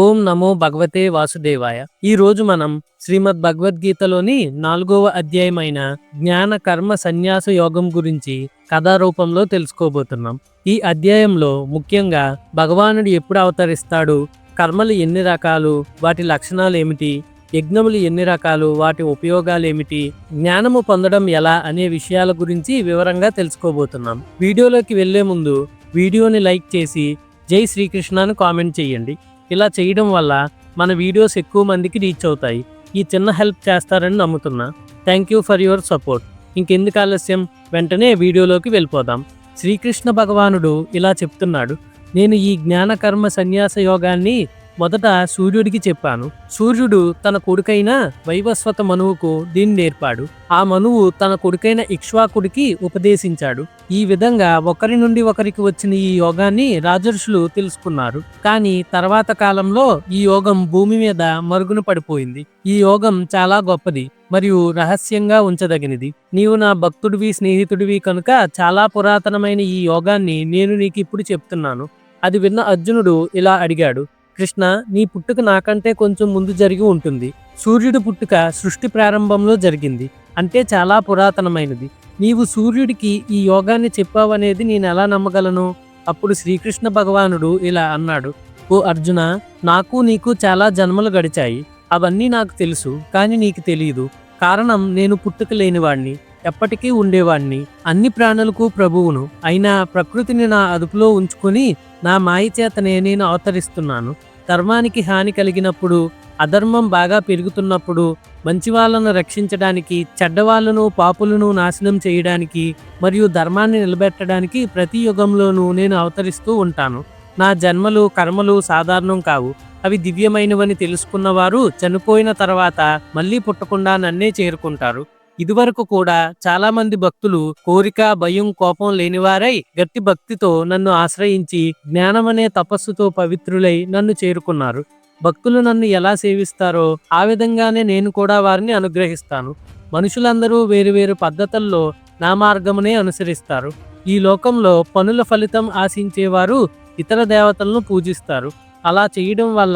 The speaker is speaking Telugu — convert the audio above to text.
ఓం నమో భగవతే వాసుదేవాయ. ఈ రోజు మనం శ్రీమద్ భగవద్గీతలోని నాలుగవ అధ్యాయమైన జ్ఞాన కర్మ సన్యాస యోగం గురించి కథారూపంలో తెలుసుకోబోతున్నాం. ఈ అధ్యాయంలో ముఖ్యంగా భగవానుడు ఎప్పుడు అవతరిస్తాడు కర్మలు ఎన్ని రకాలు వాటి లక్షణాలు ఏమిటి యజ్ఞములు ఎన్ని రకాలు వాటి ఉపయోగాలు ఏమిటి జ్ఞానము పొందడం ఎలా అనే విషయాల గురించి వివరంగా తెలుసుకోబోతున్నాం. వీడియోలోకి వెళ్ళే ముందు వీడియోని లైక్ చేసి జై శ్రీకృష్ణను కామెంట్ చేయండి. ఇలా చేయడం వల్ల మన వీడియోస్ ఎక్కువ మందికి రీచ్ అవుతాయి. ఈ చిన్న హెల్ప్ చేస్తారని నమ్ముతున్నా. Thank you for your support ఇంకెందుకు ఆలస్యం? వెంటనే వీడియోలోకి వెళ్ళిపోదాం. శ్రీకృష్ణ భగవానుడు ఇలా చెప్తున్నాడు. నేను ఈ జ్ఞానకర్మ సన్యాస యోగాన్ని మొదట సూర్యుడికి చెప్పాను సూర్యుడు తన కొడుకైన వైవస్వత మనువుకు దీన్ని నేర్పాడు. ఆ మనువు తన కొడుకైన ఇక్ష్వాకుడికి ఉపదేశించాడు. ఈ విధంగా ఒకరి నుండి ఒకరికి వచ్చిన ఈ యోగాన్ని రాజర్షులు తెలుసుకున్నారు. కానీ తర్వాత కాలంలో ఈ యోగం భూమి మీద మరుగున పడిపోయింది. ఈ యోగం చాలా గొప్పది మరియు రహస్యంగా ఉంచదగినది. నీవు నా భక్తుడివి స్నేహితుడివి కనుక చాలా పురాతనమైన ఈ యోగాన్ని నేను నీకు ఇప్పుడు చెప్తున్నాను. అది విన్న అర్జునుడు ఇలా అడిగాడు కృష్ణ నీ పుట్టుక నాకంటే కొంచెం ముందు జరిగి ఉంటుంది. సూర్యుడి పుట్టుక సృష్టి ప్రారంభంలో జరిగింది. అంటే చాలా పురాతనమైనది. నీవు సూర్యుడికి ఈ యోగాన్ని చెప్పావనేది నేను ఎలా నమ్మగలను? అప్పుడు శ్రీకృష్ణ భగవానుడు ఇలా అన్నాడు. ఓ అర్జున నాకు నీకు చాలా జన్మలు గడిచాయి. అవన్నీ నాకు తెలుసు కానీ నీకు తెలియదు కారణం నేను పుట్టుక లేనివాణ్ణి. ఎప్పటికీ ఉండేవాణ్ణి. అన్ని ప్రాణులకు ప్రభువును. అయినా ప్రకృతిని నా అదుపులో ఉంచుకొని నా మాయ చేతనే నేను అవతరిస్తున్నాను. ధర్మానికి హాని కలిగినప్పుడు అధర్మం బాగా పెరుగుతున్నప్పుడు మంచి వాళ్ళను రక్షించడానికి చెడ్డవాళ్ళను పాపులను నాశనం చేయడానికి మరియు ధర్మాన్ని నిలబెట్టడానికి ప్రతి యుగంలోనూ నేను అవతరిస్తూ ఉంటాను. నా జన్మలు కర్మలు సాధారణం కావు. అవి దివ్యమైనవని తెలుసుకున్నవారు చనిపోయిన తర్వాత మళ్ళీ పుట్టకుండా నన్నే చేరుకుంటారు. ఇదివరకు కూడా చాలా మంది భక్తులు కోరిక భయం కోపం లేనివారై గట్టి భక్తితో నన్ను ఆశ్రయించి జ్ఞానమనే తపస్సుతో పవిత్రులై నన్ను చేరుకున్నారు. భక్తులు నన్ను ఎలా సేవిస్తారో ఆ విధంగానే నేను కూడా వారిని అనుగ్రహిస్తాను. మనుషులందరూ వేరువేరు పద్ధతుల్లో నా మార్గమునే అనుసరిస్తారు. ఈ లోకంలో పనుల ఫలితం ఆశించేవారు ఇతర దేవతలను పూజిస్తారు. అలా చేయడం వల్ల